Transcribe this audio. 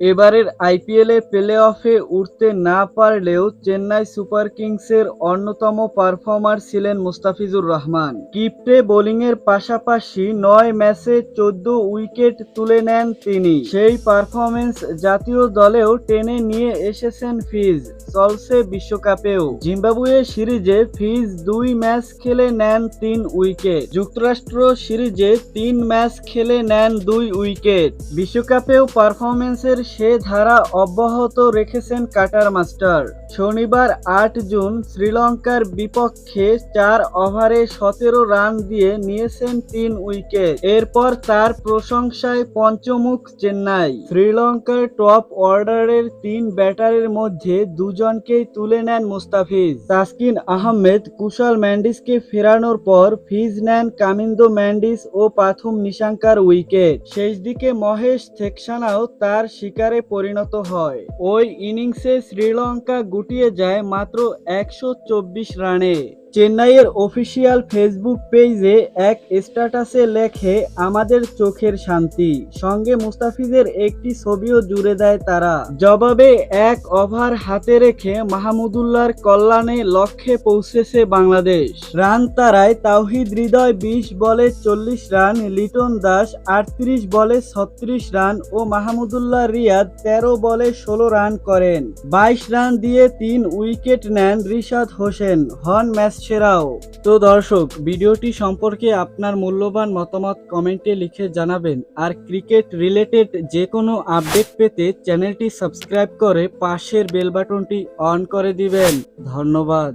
এবারের আইপিএলে প্লে অফে উঠতে না পারলেও চেন্নাই সুপার কিংসের অন্যতম পারফর্মার ছিলেন মুস্তাফিজুর রহমান। কিপ্টে বোলিংয়ের পাশাপাশি নয় ম্যাচে চোদ্দ উইকেট তুলে নেন তিনি। সেই পারফরমেন্স জাতীয় দলেও টেনে নিয়ে এসেছেন ফিজ চলছে বিশ্বকাপেও। জিম্বাবুয়ে সিরিজে ফিজ দুই ম্যাচ খেলে নেন তিন উইকেট। যুক্তরাষ্ট্র সিরিজে তিন ম্যাচ খেলে নেন দুই উইকেট। বিশ্বকাপেও পারফরমেন্সের সে ধারা অব্যাহত রেখেছেন কাটার মাস্টার। শনিবার আট জুন শ্রীলঙ্কার বিপক্ষে চার ওভারে সতেরো রান দিয়ে নিয়েছেন তিন উইকেট। এরপর তার প্রশংসায় পঞ্চমুখ চেন্নাই। শ্রীলঙ্কার টপ অর্ডারের তিন ব্যাটারের মধ্যে দুজনকেই তুলে নেন মুস্তাফিজ। তাসকিন আহমেদ, কুশল ম্যান্ডিসকে ফেরানোর পর ফিজ নেন কামিন্দো ম্যান্ডিস ও পাথুম নিশাঙ্কার উইকেট। শেষ দিকে মহেশ থেকসানাও তার শিকারে পরিণত হয়। ওই ইনিংসে শ্রীলঙ্কা গুটিয়ে যায় মাত্র একশো চব্বিশ রানে। চেন্নাইয়ের অফিসিয়াল ফেসবুক পেজে এক স্ট্যাটাসে লেখে, আমাদের চোখের শান্তি। সঙ্গে মুস্তাফিজের একটি ছবিও জুড়ে দেয় তারা। জবাবে এক ওভার হাতে রেখে মাহমুদুল্লাহর কল্যাণে লক্ষ্যে পৌঁছেছে বাংলাদেশ। রান তারায় তাওহিদ হৃদয় বিশ বলে চল্লিশ রান, লিটন দাস আটত্রিশ বলে ছত্রিশ রান ও মাহমুদুল্লাহ রিয়াদ তেরো বলে ষোলো রান করেন। বাইশ রান দিয়ে তিন উইকেট নেন রিশাদ হোসেন। হন ম্যাচ সেরাও। তো দর্শক, ভিডিওটি সম্পর্কে আপনার মূল্যবান মতামত কমেন্টে লিখে জানাবেন। আর ক্রিকেট রিলেটেড যে কোনো আপডেট পেতে চ্যানেলটি সাবস্ক্রাইব করে পাশের বেল বাটনটি অন করে দিবেন। ধন্যবাদ।